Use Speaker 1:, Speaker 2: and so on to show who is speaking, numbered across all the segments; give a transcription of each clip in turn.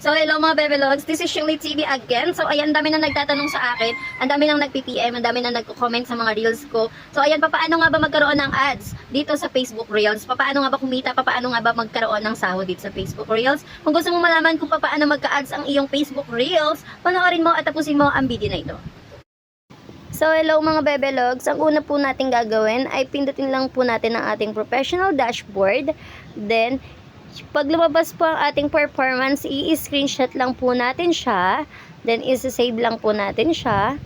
Speaker 1: So, hello mga Bebelogs. This is Shirley TV again. So, ayan, dami na nagtatanong sa akin. Ang dami nang nag-PPM, ang dami nang nagko-comment sa mga reels ko. So, ayan, papaano nga ba magkaroon ng ads dito sa Facebook Reels? Papaano nga ba kumita? Papaano nga ba magkaroon ng sahod dito sa Facebook Reels? Kung gusto mo malaman kung papaano magka-ads ang iyong Facebook Reels, panoorin mo at tapusin mo ang video na ito. So, hello mga Bebelogs. Ang una po natin gagawin ay pindutin lang po natin ang ating professional dashboard. Then, pag lumabas po ang ating performance, i-screenshot lang po natin siya. Then, isa-save lang po natin siya.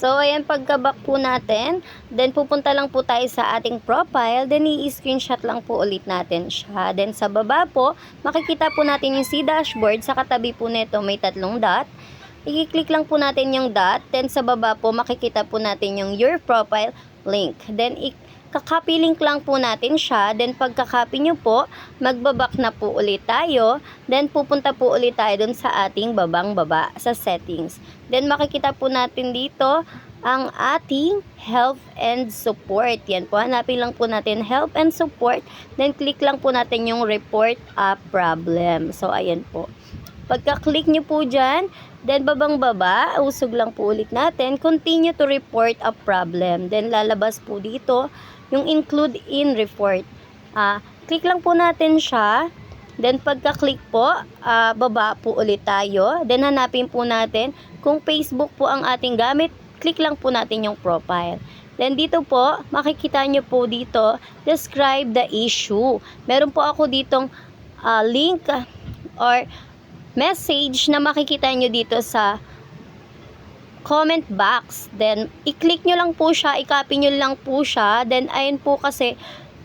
Speaker 1: So, ayan, pagka-back po natin, then pupunta lang po tayo sa ating profile, then i-screenshot lang po ulit natin siya. Then, sa baba po, makikita po natin yung si dashboard, sa katabi po nito may tatlong dot. I-click lang po natin yung dot, then sa baba po, makikita po natin yung your profile link. Then, kakopy link lang po natin siya. Then, pagkakopy nyo po, magbabak na po ulit tayo. Then, pupunta po ulit tayo dun sa ating babang baba sa settings. Then, makikita po natin dito ang ating help and support. Yan po, hanapin lang po natin help and support. Then, click lang po natin yung report a problem. So, ayan po. Pagka-click nyo po dyan, then babang baba, usog lang po ulit natin, continue to report a problem. Then lalabas po dito yung include in report. Ah, click lang po natin siya. Then pagka-click po, ah, baba po ulit tayo. Then hanapin po natin kung Facebook po ang ating gamit, click lang po natin yung profile. Then dito po, makikita nyo po dito, describe the issue. Meron po ako ditong ah, link or message na makikita nyo dito sa comment box. Then, i-click nyo lang po siya, i-copy nyo lang po siya. Then, ayun po kasi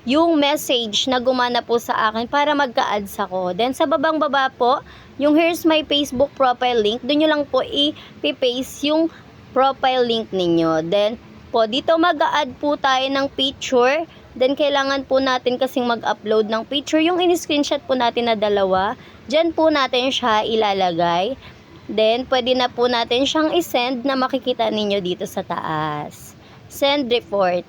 Speaker 1: yung message na gumana po sa akin para magka-ads ako. Then, sa babang baba po, yung here's my Facebook profile link, doon nyo lang po i-paste yung profile link ninyo. Then, po, dito mag-add po tayo ng picture. Then, kailangan po natin kasing mag-upload ng picture. Yung in-screenshot po natin na dalawa, dyan po natin siya ilalagay. Then, pwede na po natin siyang isend na makikita ninyo dito sa taas. Send report.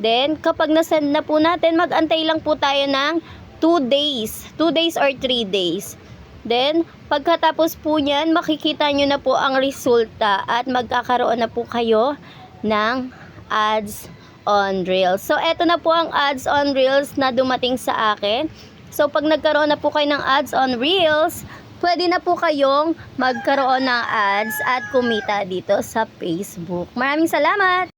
Speaker 1: Then, kapag na-send na po natin, mag-antay lang po tayo ng 2 days. 2 days or 3 days. Then, pagkatapos po niyan, makikita nyo na po ang resulta at magkakaroon na po kayo ng ads on Reels. So, eto na po ang ads on Reels na dumating sa akin. So, pag nagkaroon na po kayo ng ads on Reels, pwede na po kayong magkaroon ng ads at kumita dito sa Facebook. Maraming salamat!